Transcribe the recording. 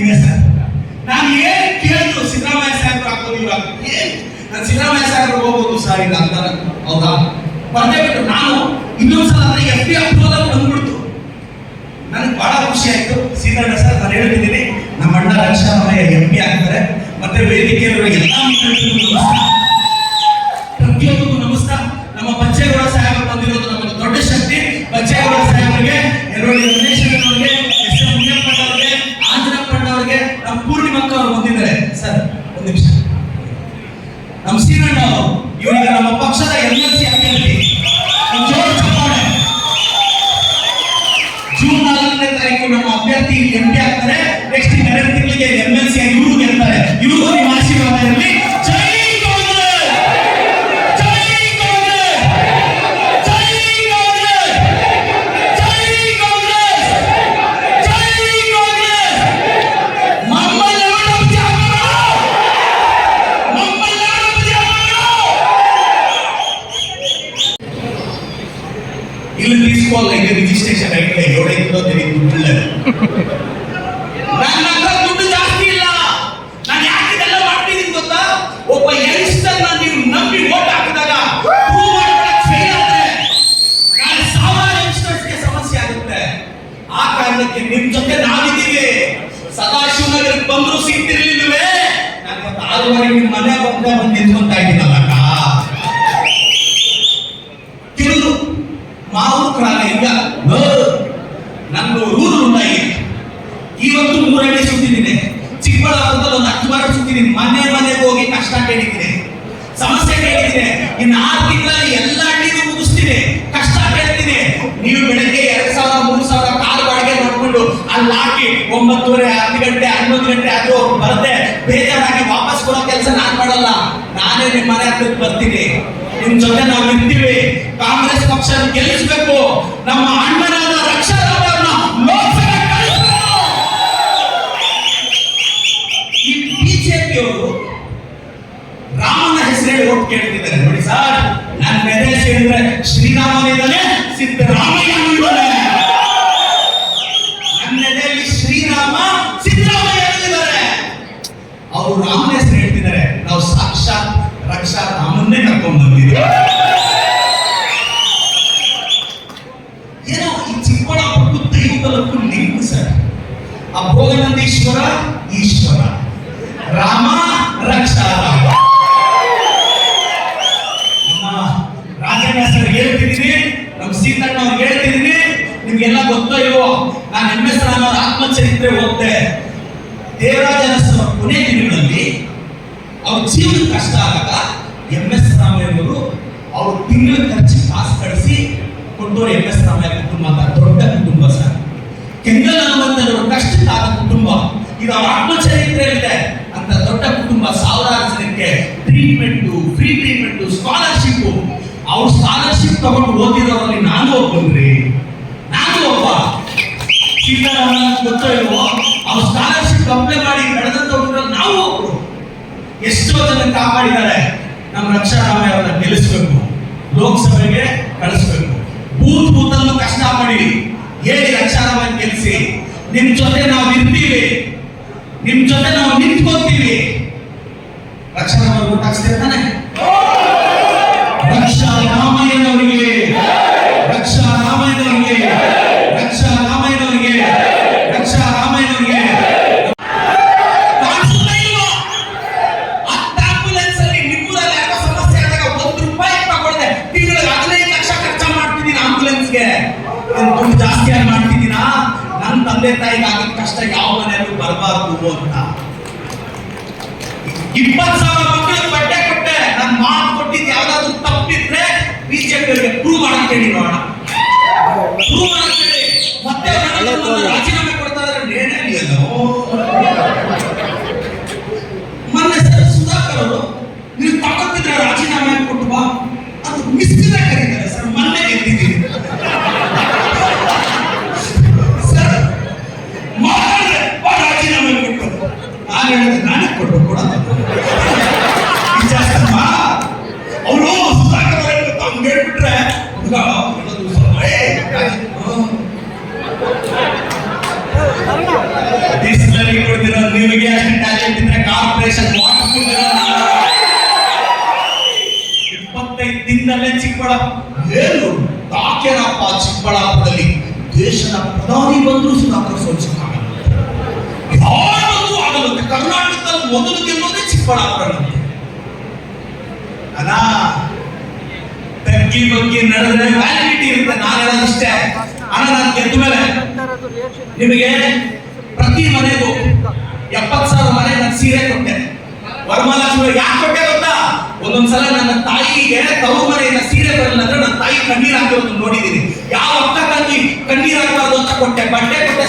ಇವೆ ಸರ್. ನಾನು ಏನು ಕೇಳಿದ್ರು ಸಿದ್ದರಾಮಯ್ಯ ಸಾಹೇಬರು ಹಾಕೋದು ಇವಾಗ ಏನು? ನಾನು ಸಿದ್ದರಾಮಯ್ಯ ಸಾಹೇಬರು ಹೋಗ್ಬೋದು ಸರ್ ಇಲ್ಲ ಅಂತಾರೆ ಹೌದಾ? ಬಂದೇ ಬಿಟ್ಟು ನಾನು ಇನ್ನೊಂದ್ಸಲ ನನಗೆ ಎಫ್ ಡಿ ಅಪ್ರೋದನ್ನು ಬಂದ್ಬಿಡ್ತು. ನನಗೆ ಬಹಳ ಖುಷಿ ಆಯ್ತು. ಸೀನಿಯರ್ ಸರ್, ನಾನು ಹೇಳ್ತಿದ್ದೀನಿ ನಮ್ಮ ಅಣ್ಣ ರಕ್ಷಾ ಎಂ ಪಿ ಆಗ್ತಾರೆ. ಮತ್ತೆ ವೇದಿಕೆಯಲ್ಲಿ ಎಲ್ಲ ಸರ್, ಒಂದು ನಿಮಿಷ. ನಮ್ಮ ಅವರು ಇವರಿಗೆ ನಮ್ಮ ಪಕ್ಷದ ಎಂ ಎಲ್ ಸಿ ಅಭ್ಯರ್ಥಿ ಜೂನ್ ನಾಲ್ಕನೇ ತಾರೀಕು ನಮ್ಮ ಅಭ್ಯರ್ಥಿ ಎಂ ಪಿ ಆಗ್ತಾರೆ. ನೆಕ್ಸ್ಟ್ ಇಲ್ಲಿ తీసుకోవాలి ఇది ರಿಜಿಸ್ಟ್ರೇಷನ್ ಐತೆ ఎవడైతుందో తెలియదు ದುಡ್ಡಿಲ್ಲ ನನ್ನ ಹತ್ರ ದುಡ್ಡು ಜಾಸ್ತಿ ಇಲ್ಲ ನಾನು ಯಾಕೆ ಇದೆಲ್ಲ ಮಾಡ್ತಿದ್ದೀನಿ ಗೊತ್ತಾ ಒಬ್ಬ ಯಂಗ್ಸ್ಟರ್ ನೀವು ನಂಬಿ ಓಟ್ ಹಾಕಿದಾಗ ಪ್ರೂವ್ ಮಾಡ್ಕೊಳಕ್ ಫೇಲ್ ಆದ್ರೆ ನಾಳೆ ಸಾವಿರ ಯಂಗ್ಸ್ಟರ್ಸ್ಗೆ ಸಮಸ್ಯೆ ಆಗುತ್ತೆ ಆ ಕಾರಣಕ್ಕೆ ನಿಮ್ ಜೊತೆ ನಾವಿದ್ದೀವಿ ಸದಾಶಿವನಗರಕ್ಕೆ ಬಂದ್ರು ಸಿಗ್ತಿರ್ಲಿಲ್ವೇ ನಾನು ಇವತ್ತು ಆರೂವರೆ ನಿಮ್ಮ ಮನೆ ಬಂದ ಬಂದು ನಿಂತ್ಕೊಂತ ಇದ್ದೀನಲ್ಲ ಮನೆ ಮನೆಗೆ ಹೋಗಿ ಕಷ್ಟ ಕೇಳಿದ್ರೆ, ಸಮಸ್ಯೆ ಕೇಳಿದ್ದೀನಿ ಇನ್ನು ಆರು ತಿಂಗಳಲ್ಲಿ ಎಲ್ಲ ಹಳ್ಳಿನೂ ಮುಗಿಸ್ತೀನಿ ಕಷ್ಟ ಕೇಳ್ತೀನಿ ನೀವು ಬೆಳಗ್ಗೆ ಎರಡ್ ಸಾವಿರ, ಮೂರು ಸಾವಿರ ಕಾಲು ಬಾಡಿಗೆ ನೋಡ್ಕೊಂಡು ಅಲ್ಲಿ ಹಾಕಿ ಒಂಬತ್ತುವರೆ, ಹತ್ತು ಗಂಟೆ, ಹನ್ನೊಂದು ಗಂಟೆ ಆದ್ರೂ ಬರದೆ ಬೇಜಾರಾಗಿ ವಾಪಸ್ ಕೊಡೋ ಕೆಲಸ ನಾನು ಮಾಡಲ್ಲ. ನಾನೇ ನಿಮ್ಮ ಮನೆ ಹತ್ರಕ್ಕೆ ಬರ್ತೀನಿ. ನಿಮ್ ಜೊತೆ ನಾವು ನಿಂತೀವಿ ಕಾಂಗ್ರೆಸ್ ಪಕ್ಷ ಗೆಲ್ಲಿಸಬೇಕು. ನಮ್ಮ ಅಣ್ಣನಾದ ರಕ್ಷಾ ರಾಮನ ಒಟ್ಟು ಕೇಳ್ತಿದ್ದಾರೆ. ನೋಡಿ ಸರ್, ನನ್ನ ಮೆದೆ ಸೇರಿದ್ರೆ ಶ್ರೀರಾಮನಿದ್ದಾನೆ ಸಿದ್ದರಾಮಯ್ಯ ಇದ್ದಾನೆ ನನ್ನ ಶ್ರೀರಾಮ ಸಿದ್ದರಾಮಯ್ಯ ಅವರು ರಾಮನ ಹೆಸರು ಹೇಳ್ತಿದ್ದಾರೆ. ನಾವು ಸಾಕ್ಷಾತ್ ರಕ್ಷಾ ರಾಮನ್ನೇ ಕರ್ಕೊಂಡು ಬಂದಿದ್ದೀವಿ. ಏನೋ ಈ ಚಿಕ್ಕಬಳ್ಳಾಪುರಕ್ಕೂ ದೈವಬಲಕ್ಕೂ ಲಿಂಕ್ ಸರ್. ಆ ಭೋಗನಂದೀಶ್ವರ ರಾಮ ಓದ್ತೆ ದೇವರಾಜನಸ್ವ ಕೊನೆ ದಿನಗಳಲ್ಲಿ ಅವ್ರ ಜೀವನ ಕಷ್ಟ ಆದಾಗ ಎಂ ಎಸ್ ರಾಮಯ್ಯವರು ಅವ್ರ ತಿಂಗಳ ಖರ್ಚು ಕಾಸು ಕಳಿಸಿ ಕೊಟ್ಟವರು ಎಂ ಎಸ್ ರಾಮಯ್ಯ ಕುಟುಂಬ ಅಂತ, ದೊಡ್ಡ ಕುಟುಂಬ ಸರ್. ಕೆಂಗಲ್ ಹನುಮಂತನವರು ಕಷ್ಟಕ್ಕಾದ ಕುಟುಂಬ. ಇದು ಅವ್ರ ಇದೆ ಅಂತ ದೊಡ್ಡ ಕುಟುಂಬ ಸಾವಿರಾರು ಜನಕ್ಕೆ ಟ್ರೀಟ್ಮೆಂಟ್ ಫ್ರೀ ಟ್ರೀಟ್ಮೆಂಟ್ ಸ್ಕಾಲರ್ಶಿಪ್ ಅವ್ರ ಸ್ಕಾಲರ್ಶಿಪ್ ತಗೊಂಡು ಓದಿರೋರಲ್ಲಿ ನಾನು ಒಬ್ಬನ್ರಿ ಸೀತಾರಾಮನ್ ಗೊತ್ತೋ ಇಲ್ವೋ ಅವ್ರ ಸ್ಕಾಲರ್ಶಿಪ್ ಅಪ್ಲೈ ಮಾಡಿ ಹುಡುಗರಲ್ಲಿ ನಾವು ಎಷ್ಟೋ ಜನ ಕಾಪಾಡಿದ್ದಾರೆ. ನಮ್ಮ ರಕ್ಷಾರಾಮಯ್ಯ ಅವರನ್ನ ಗೆಲ್ಲಿಸ್ಬೇಕು. ಲೋಕಸಭೆಗೆ ಕಳಿಸ್ಬೇಕು. ಬೂತ್ ಬೂತಲ್ಲೂ ಕಷ್ಟ ಮಾಡಿ ಹೇಳಿ ರಕ್ಷಾರಾಮಯ್ಯ ಗೆಲ್ಲಿಸಿ. ನಿಮ್ ಜೊತೆ ನಾವು ಇರ್ತೀವಿ. ನಿಮ್ ಜೊತೆ ನಾವು ನಿಂತ್ಕೊತೀವಿ ರಕ್ಷಾರಾಮಯ್ಯ ಊಟ ಹಾಕ್ಸ್ತೀರ ತಾನೆ? ದುಡ್ಡು ಜಾಸ್ತಿ ಆಗಿ ಮಾಡ್ತಿದ್ದೀನಾ ನನ್ನ ತಂದೆ ತಾಯಿಗೆ ಆಗಿದ ಕಷ್ಟ ಯಾವ ಮನೆಯಲ್ಲೂ ಬರಬಾರ್ದು ಅಂತ. ಇಪ್ಪತ್ತು ಸಾವಿರ ಮಕ್ಕಳಿಗೆ ಬಟ್ಟೆ ಕೊಟ್ಟೆ. ನನ್ನ ಮಾತು ಕೊಟ್ಟಿದ್ದು ಯಾವ್ದಾದ್ರು ತಪ್ಪಿದ್ರೆ ಬಿಜೆಪಿ ಪ್ರೂವ್ ಮಾಡಕ್ ಹೇಳಿ ನೋಡೋಣ. ಪ್ರೂವ್ ನಾನು ನಾನೇ ಕೊಡ್ಬೇಕು ಕೊಡ ಅವರು ಹೇಳ್ಬಿಟ್ರೆ ಕಾರ್ಪೊರೇಷನ್ ಏನು ಚಿಕ್ಕಬಳ್ಳಾಪುರದಲ್ಲಿ ದೇಶದ ಪ್ರಧಾನಿ ಬಂದರೂ ಸುಧಾಕರ್ ಸೋಚಿಕ ಕರ್ನಾಟಕದಲ್ಲಿ ಮೊದಲು ಗೆಲ್ಲೋದೇ ಚಿಕ್ಕಬಳ್ಳಾಪುರ ಅಲ್ಲ ತಗ್ಗಿ ಬಗ್ಗಿ ನಡೆದ್ರೆ ವ್ಯಾಲಿಡಿಟಿ ಇರುತ್ತೆ ನಾನು ಅಣ್ಣ ನಾನು ಗೆದ್ದ ಮೇಲೆ ನಿಮಗೆ ಪ್ರತಿ ಮನೆಗೂ ಎಪ್ಪತ್ತು ಸಾವಿರ ಮನೆ ನಾನು ಸೀರೆ ಕೊಟ್ಟೆ. ವರಮಹಾಲಕ್ಷ್ಮಿ ಯಾಕೆ ಕೊಟ್ಟೆ ಗೊತ್ತಾ? ಒಂದೊಂದ್ಸಲ ನನ್ನ ತಾಯಿಗೆ ತವರು ಮನೆಯಿಂದ ಸೀರೆ ಬರಲ್ಲ ಅಂದ್ರೆ ನನ್ನ ತಾಯಿ ಕಣ್ಣೀರ್ ಹಾಕಿರೋದು ನೋಡಿದೀನಿ ಯಾವ ಅಕ್ಕ ತಂಗಿ ಕಣ್ಣೀರ್ ಅಂತ ಕೊಟ್ಟೆ, ಬಟ್ಟೆ ಕೊಟ್ಟೆ